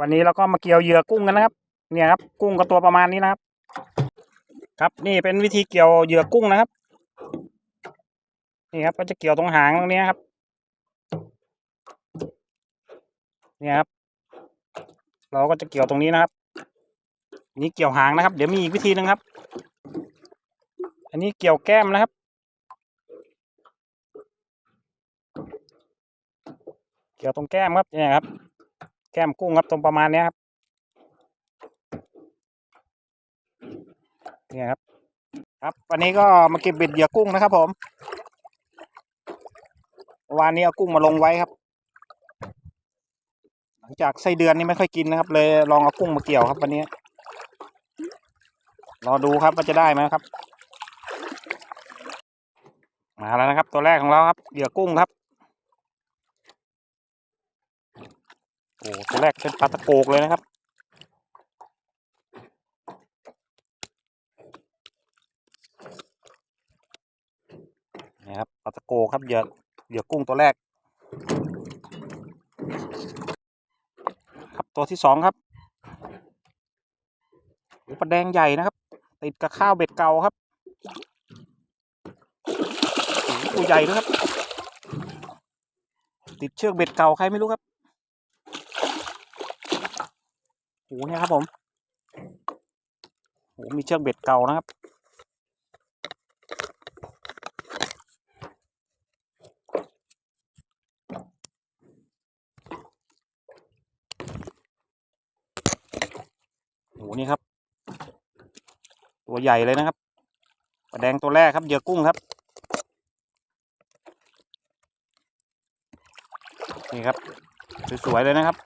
วันนี้เราก็มาเกี่ยวเหยื่อกุ้งกันนะครับ เนี่ยครับ กุ้งก็ตัวประมาณนี้นะครับ ครับนี่เป็นวิธีเกี่ยวเหยื่อกุ้งนะครับ นี่ครับก็จะเกี่ยวตรงหางตรงนี้ครับ เนี่ยครับ เราก็จะเกี่ยวตรงนี้นะครับ นี่เกี่ยวหางนะครับ เดี๋ยวมีอีกวิธีหนึ่งครับ อันนี้เกี่ยวแก้มนะครับ เกี่ยวตรงแก้มครับเนี่ยครับ แก้มกุ้งครับตรงประมาณนี้ครับเนี่ยครับ ครับวันนี้ก็มาเก็บเบ็ดเหยื่อกุ้งนะครับ ผมวานนี้เอากุ้งมาลงไว้ครับ หลังจากไส้เดือนนี่ไม่ค่อยกินนะครับ เลยลองเอากุ้งมาเกี่ยวครับ วันนี้ รอดูครับว่าจะได้ไหมครับ มาแล้วนะครับ ตัวแรกของเราครับเหยื่อกุ้งครับ โอ้ตัวแรกเป็นปลาตะโกกเลยนะครับนี่ครับปลาตะโกครับเหยื่อเหยื่อกุ้งตัวแรก ครับตัวที่สองครับปลาแดงใหญ่นะครับ ติดกับข้าวเบ็ดเก่าครับตัวใหญ่ด้วยครับ ติดเชือกเบ็ดเก่าใครไม่รู้ครับ โอ้เนี่ยครับผมโอ้มีเชือกเบ็ดเก่านะครับโอ้นี่ครับ ตัวใหญ่เลยนะครับปลาแดงตัวแรกครับเหยื่อกุ้งครับ นี่ครับ สวยๆเลยนะครับ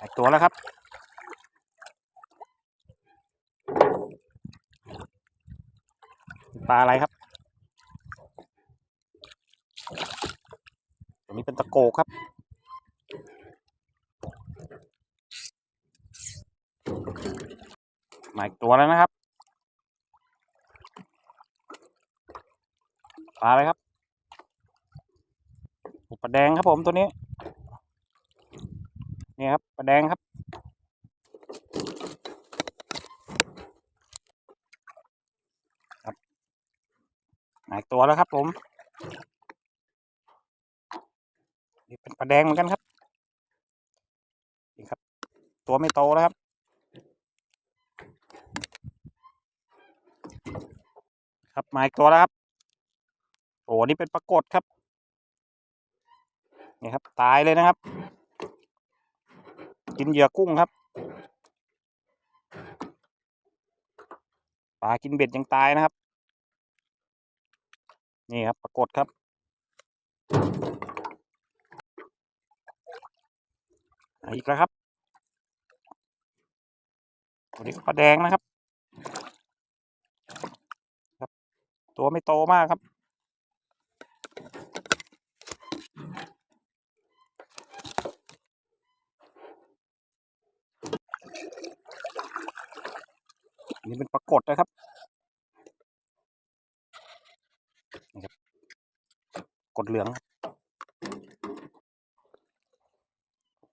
อีก ตัวแล้วครับ ปลาอะไรครับตัวนี้เป็นตะโกครับ หมาอีกตัวแล้วนะครับ ปลาอะไรครับปลาแดงครับผมตัวนี้ นี่ครับปลาแดงครับ ครับมาอีกตัวแล้วครับผมนี่เป็นปลาแดงเหมือนกันครับนี่ครับ ตัวไม่โตแล้วครับครับมาอีกตัวแล้วครับ โอ้นี่เป็นปรากฏครับ นี่ครับ ตายเลยนะครับ กินเหยื่อกุ้งครับปลากินเบ็ดยังตายนะครับ นี่ครับปรากฏครับ อีกแล้วครับตัวนี้ก็ปลาแดงนะครับตัวไม่โตมากครับ นนี่เป็นปรากฏนะครับนี่ครับกดเหลืองครับ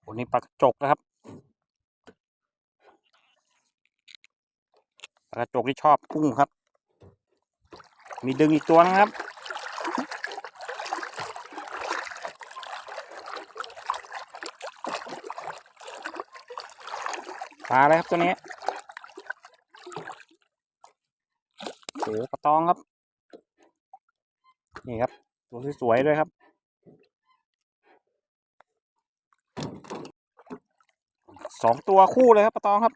โอ้นี่ปลากระจกนะครับปลากระจกที่ชอบกุ้งครับ มีดึงอีกตัวนะครับปลาอะไรครับตัวนี้ โอ้ปลาตองครับ นี่ครับ ตัวสวยๆด้วยครับ สองตัวคู่เลยครับปลาตองครับ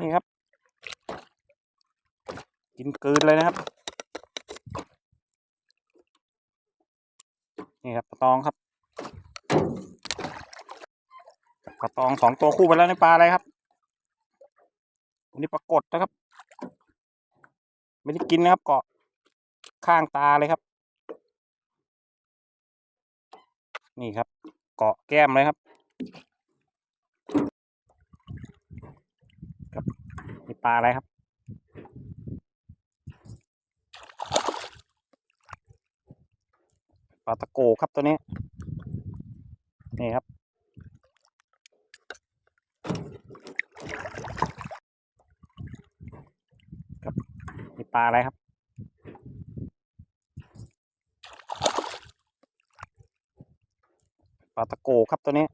นี่ครับ กินกืนเลยนะครับ นี่ครับปลาตองครับปลาตองสองตัวคู่ไปแล้วในปลาอะไรครับอันนี้ปรากฏนะครับ ไม่ได้กินนะครับเกาะข้างตาเลยครับ นี่ครับ เกาะแก้มเลยครับครับนี่ปลาอะไรครับปลาตะโกครับตัวนี้ นี่ครับนี่ ปลาอะไรครับ ปลาตะโกครับตัวนี้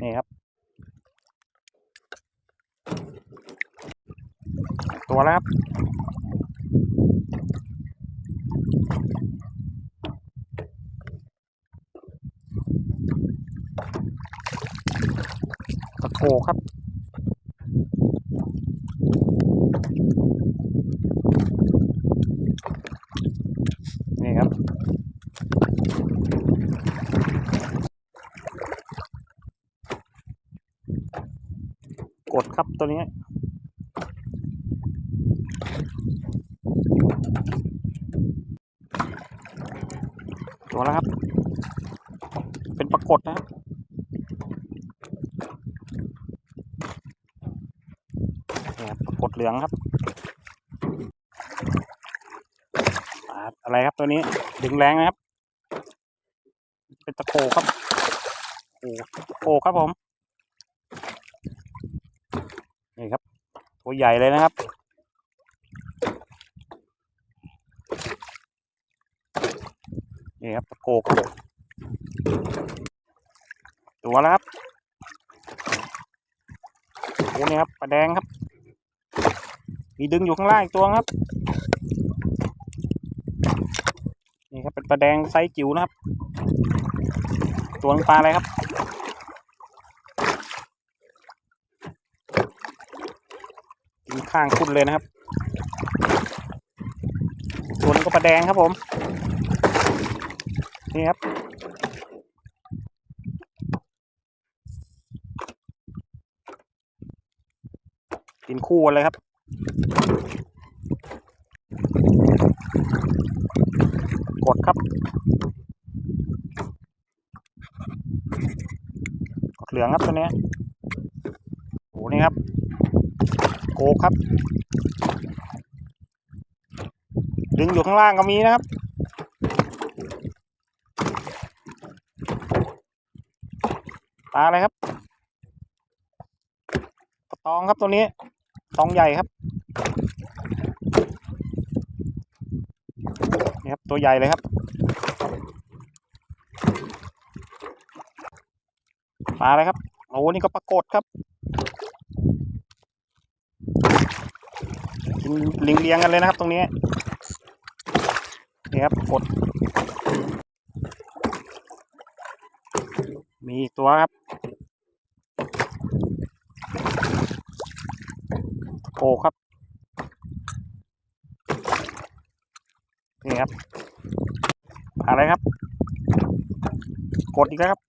นี่ครับ ตัวแล้วครับตะโกครับ นี่ครับ กด ครับตัวนี้ ตัวแล้วครับ เป็นปรากฏนะครับปรากฏเหลืองครับ อะไรครับตัวนี้ดึงแรงนะครับ เป็นตะโกครับโอ้โกครับผม นี่ครับ ตัวใหญ่เลยนะครับ นี่ครับตะโกครับตัวแล้วครับโอ้นี่ครับปลาแดงครับ มีดึงอยู่ข้างล่างอีกตัวครับ นี่ครับเป็นปลาแดงไซส์จิ๋วนะครับ ตัวปลาอะไรครับ กิน ข้างคุณเลยนะครับ ตัวนี้ก็ปลาแดงครับผม นี่ครับ กินคู่เลยครับกดครับกดเหลืองครับตัวนี้โอ้นี่ครับ โกครับ ดึงอยู่ข้างล่างก็มีนะครับ ปลาอะไรครับปลาตองครับตัวนี้ตองใหญ่ครับนี่ครับ ตัวใหญ่เลยครับ ปลาอะไรครับโอ้นี่ก็ปรากฏครับกินลิง เลี้ยงกันเลยนะครับตรงนี้นี่ครับกด มีตัวครับโกครับ นี่ครับอะไรครับ กดอีกแล้วครับ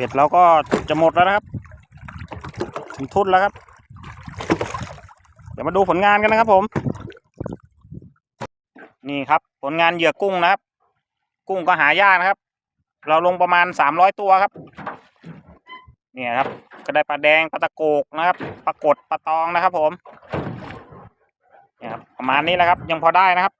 เบ็ดเราก็จะหมดแล้วนะครับถึงทุนแล้วครับ เดี๋ยวมาดูผลงานกันนะครับผม นี่ครับผลงานเหยื่อกุ้งนะครับ กุ้งก็หายากนะครับ เราลงประมาณสามร้อยตัวครับ เนี่ยครับ ก็ได้ปลาแดงปลาตะโกกนะครับปลากดปลาตองนะครับ ผมเนี่ยครับประมาณนี้แหละครับ ยังพอได้นะครับ